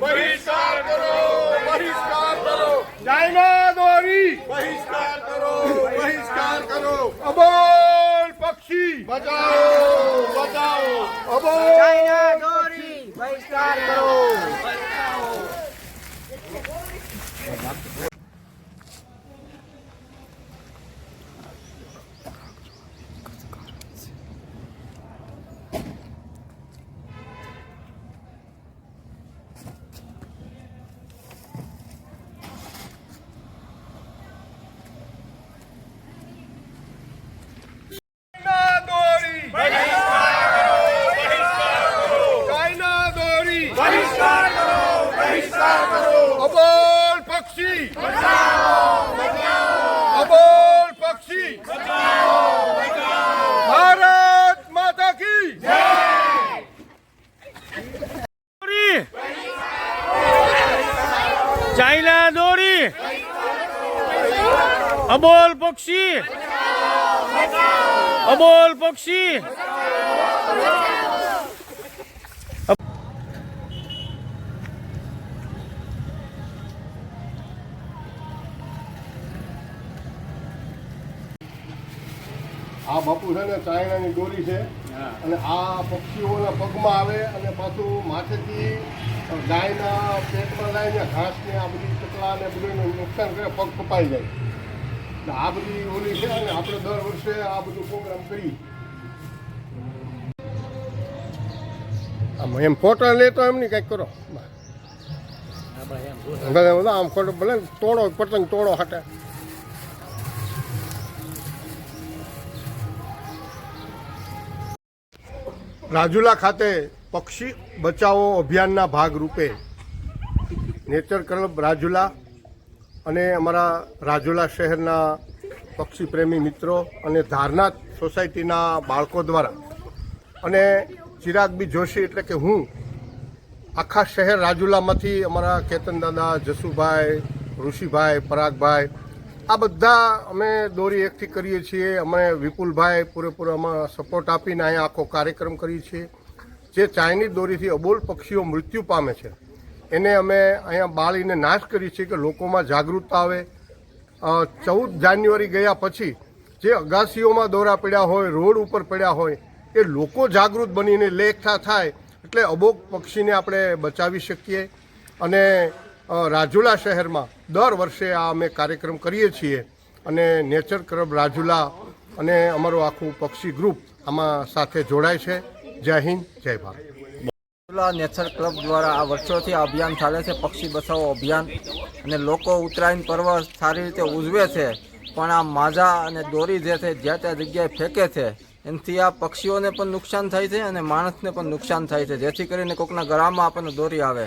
બહિષ્કાર કરો બહિષ્કાર કરો. ચાઇના દોરી બહિષ્કાર કરો બહિષ્કાર કરો. અબોલ પક્ષી. બચાવો બચાવો. અબોલ ચાઇના દોરી બહિષ્કાર કરો ચાઇના દોરી ચાઇના દોરી બહિષ્કાર કરો બહિષ્કાર કરો અબોલ પક્ષી. અબોલ પક્ષી. ભારત માતા કી. ચાઇના દોરી. અબોલ પક્ષી. અબોલ પક્ષી. આ બાપુ છે ને ચાઇનાની દોરી છે. અને આ પક્ષીઓના પગમાં આવે અને પાછું માથેથી ગાયના પેટમાં લાવીને ઘાસને આ બધી ચકલા ને બધું નુકસાન કરે પગ કપાઈ જાય. એટલે આ બધી ઓલી છે અને આપણે દર વર્ષે આ બધું પ્રોગ્રામ કરી આમ એમ ફોટા લેતો એમ નહીં કંઈક કરો. આમ ખોટો ભલે તોડો પતંગ તોડો હાટે. રાજુલા ખાતે પક્ષી બચાવો અભિયાનના ભાગરૂપે નેચર ક્લબ રાજુલા અને અમારા રાજુલા શહેરના પક્ષી પ્રેમી મિત્રો અને ધારનાથ સોસાયટીના બાળકો દ્વારા અને ચિરાગબી જોશી એટલે કે હું આખા શહેર રાજુલામાંથી અમારા કેતન દાદા, જસુભાઈ, ઋષિભાઈ, પરાગભાઈ આ બધા અમે દોરી એકઠી કરીએ છીએ. અમે વિપુલભાઈ પૂરેપૂરો આમાં સપોર્ટ આપીને અહીંયા આખો કાર્યક્રમ કરીએ છીએ. જે ચાઇનીઝ દોરીથી અબોલ પક્ષીઓ મૃત્યુ પામે છે, એને અમે અહીંયા બાળીને નાશ કરીએ છીએ કે લોકોમાં જાગૃતતા આવે. ચૌદ જાન્યુઆરી ગયા પછી જે અગાસીઓમાં દોરા પડ્યા હોય, રોડ ઉપર પડ્યા હોય, એ લોકો જાગૃત બનીને લેખતા થાય. એટલે અબોક પક્ષીને આપણે બચાવી શકીએ. અને રાજુલા શહેરમાં દર વર્ષે આ અમે કાર્યક્રમ કરીએ છીએ અને નેચર ક્લબ રાજુલા અને અમારું આખું પક્ષી ગ્રુપ આમાં સાથે જોડાય છે. જય હિન્દ, જય ભારત. રાજુલા નેચર ક્લબ દ્વારા આ વર્ષોથી આ અભિયાન ચાલે છે, પક્ષી બચાવો અભિયાન. અને લોકો ઉત્તરાયણ પર્વ સારી રીતે ઉજવે છે, પણ આ માજા અને દોરી જે છે, જ્યાં ત્યાં જગ્યાએ ફેંકે છે, એનાથી આ પક્ષીઓને પણ નુકસાન થાય છે અને માણસને પણ નુકસાન થાય છે. જેથી કરીને કોકના ગળામાં આપણને દોરી આવે.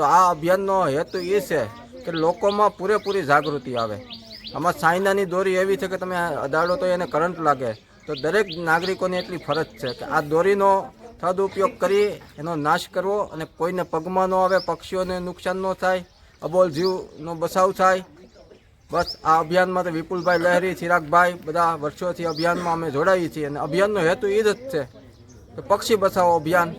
તો આ અભિયાનનો હેતુ એ છે કે લોકોમાં પૂરેપૂરી જાગૃતિ આવે. આમાં સાયનાની દોરી એવી છે કે તમે અદાડો તો એને કરંટ લાગે. તો દરેક નાગરિકોની એટલી ફરજ છે કે આ દોરીનો સદુપયોગ કરી એનો નાશ કરવો અને કોઈને પગમાં ન આવે, પક્ષીઓને નુકસાન ન થાય, અબોલ જીવનો બચાવ થાય. બસ આ અભિયાનમાં તો વિપુલભાઈ લહેરી, ચિરાગભાઈ બધા વર્ષોથી અભિયાનમાં અમે જોડાઈએ છીએ અને અભિયાનનો હેતુ એ જ છે કે પક્ષી બચાવો અભિયાન.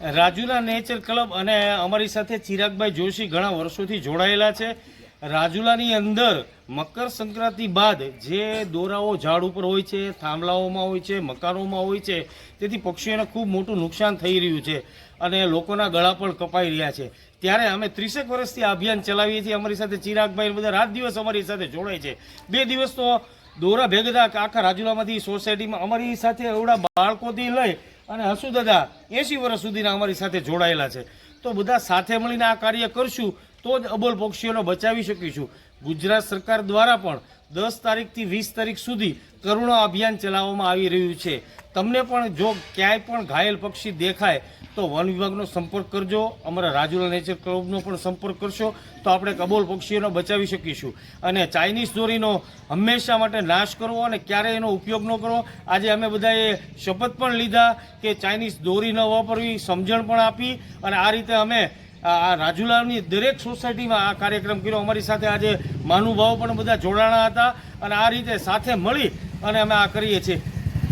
રાજુલા નેચર ક્લબ અને અમારી સાથે ચિરાગભાઈ જોશી ઘણા વર્ષોથી જોડાયેલા છે. રાજુલાની અંદર મકર સંક્રાંતિ બાદ જે દોરાઓ ઝાડ ઉપર હોય છે, થાંભલાઓમાં હોય છે, મકાનોમાં હોય છે, તેથી પક્ષીઓને ખૂબ મોટું નુકસાન થઈ રહ્યું છે અને લોકોના ગળા પણ કપાઈ રહ્યા છે. ત્યારે અમે ત્રીસેક વર્ષથી આ અભિયાન ચલાવીએ છીએ. અમારી સાથે ચિરાગભાઈ બધા રાત દિવસ અમારી સાથે જોડાય છે. બે દિવસ તો દોરા ભેગા આખા રાજુલામાંથી સોસાયટીમાં અમારી સાથે એવડા બાળકોથી લઈ અને હસુ દાદા, એંશી વર્ષ સુધીના અમારી સાથે જોડાયેલા છે. તો બધા સાથે મળીને આ કાર્ય કરશું, તો જ અબોલ પક્ષીઓને બચાવી શકીશું. ગુજરાત સરકાર દ્વારા પણ દસ તારીખથી વીસ તારીખ સુધી કરુણા અભિયાન ચલાવવામાં આવી રહ્યું છે. તમને પણ જો ક્યાંય પણ ઘાયલ પક્ષી દેખાય, તો વન વિભાગનો સંપર્ક કરજો, અમારા રાજુલા નેચર ક્લબનો પણ સંપર્ક કરશો, તો આપણે કબોલ પક્ષીઓને બચાવી શકીશું. અને ચાઇનીઝ દોરીનો હંમેશા માટે નાશ કરવો અને ક્યારેય એનો ઉપયોગ ન કરવો. આજે અમે બધાએ શપથ પણ લીધા કે ચાઇનીઝ દોરી ન વાપરવી, સમજણ પણ આપી અને આ રીતે અમે આ રાજુલાની દરેક સોસાયટીમાં આ કાર્યક્રમ કર્યો. અમારી સાથે આજે મહાનુભાવો પણ બધા જોડાણા હતા અને આ રીતે સાથે મળી અને અમે આ કરીએ છીએ.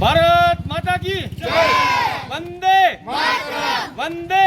ભારત માતા કી વંદે વંદે